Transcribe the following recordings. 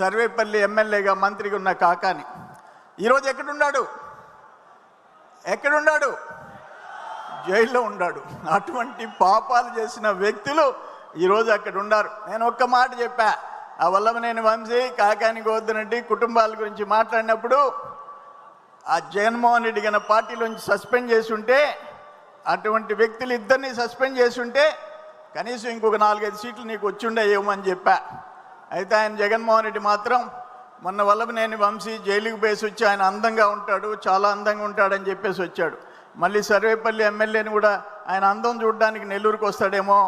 సర్వేపల్లి ఎమ్మెల్యేగా మంత్రిగా ఉన్న కాకాని. ఈరోజు ఎక్కడున్నాడు? ఎక్కడున్నాడు? జైల్లో ఉన్నాడు. అటువంటి పాపాలు చేసిన వ్యక్తులు ఈరోజు అక్కడ ఉన్నారు. నేను ఒక్క మాట చెప్పా. ఆ వల్లభనేని వంశీ కాకాని గోవర్ధన్ కుటుంబాల గురించి మాట్లాడినప్పుడు ఆ జగన్మోహన్ రెడ్డి గన పార్టీలోంచి సస్పెండ్ చేసి ఉంటే అటువంటి వ్యక్తులు ఇద్దరిని సస్పెండ్ చేసి ఉంటే కనీసం ఇంకొక నాలుగైదు సీట్లు నీకు వచ్చిండేమో అని చెప్పా. అయితే ఆయన జగన్మోహన్ రెడ్డి మాత్రం మొన్న వల్లభనేని వంశీ జైలుకి పేసి వచ్చి ఆయన అందంగా ఉంటాడు చాలా అందంగా ఉంటాడని చెప్పేసి వచ్చాడు. మళ్ళీ సర్వేపల్లి ఎమ్మెల్యేని కూడా ఆయన అందం చూడడానికి నెల్లూరుకు వస్తాడేమో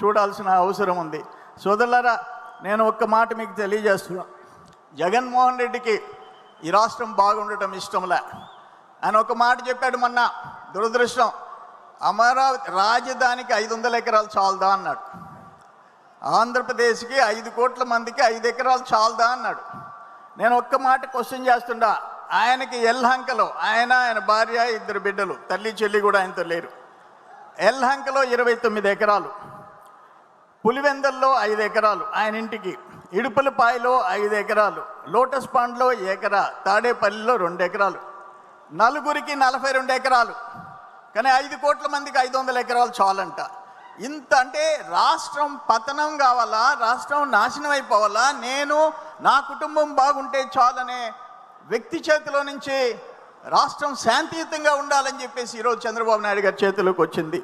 చూడాల్సిన అవసరం ఉంది. సోదరులారా నేను ఒక్క మాట మీకు తెలియజేస్తున్నా. జగన్మోహన్ రెడ్డికి ఈ రాష్ట్రం బాగుండటం ఇష్టంలే. ఆయన ఒక మాట చెప్పాడు మొన్న దురదృష్టం అమరావతి రాజధానికి ఐదు వందల ఎకరాలు చాలదా అన్నాడు. ఆంధ్రప్రదేశ్కి ఐదు కోట్ల మందికి ఐదు ఎకరాలు చాలదా అన్నాడు. నేను ఒక్క మాట క్వశ్చన్ చేస్తుండా ఆయనకి ఎల్హంకలో ఆయన ఆయన భార్య ఇద్దరు బిడ్డలు తల్లి చెల్లి కూడా ఆయనతో లేరు. ఎల్హంకలో ఇరవై తొమ్మిది ఎకరాలు పులివెందల్లో ఐదు ఎకరాలు ఆయన ఇంటికి ఇడుపులపాయలో ఐదు ఎకరాలు లోటస్ పాండ్లో ఎకరా తాడేపల్లిలో రెండు ఎకరాలు నలుగురికి నలభై రెండు ఎకరాలు. కానీ ఐదు కోట్ల మందికి ఐదు వందల ఎకరాలు చాలంట. ఇంత అంటే రాష్ట్రం పతనం కావాలా? రాష్ట్రం నాశనం అయిపోవాలా? నేను నా కుటుంబం బాగుంటే చాలనే వ్యక్తి చేతిలో నుంచి రాష్ట్రం శాంతియుతంగా ఉండాలని చెప్పేసి ఈరోజు చంద్రబాబు నాయుడు గారి చేతిలోకి వచ్చింది.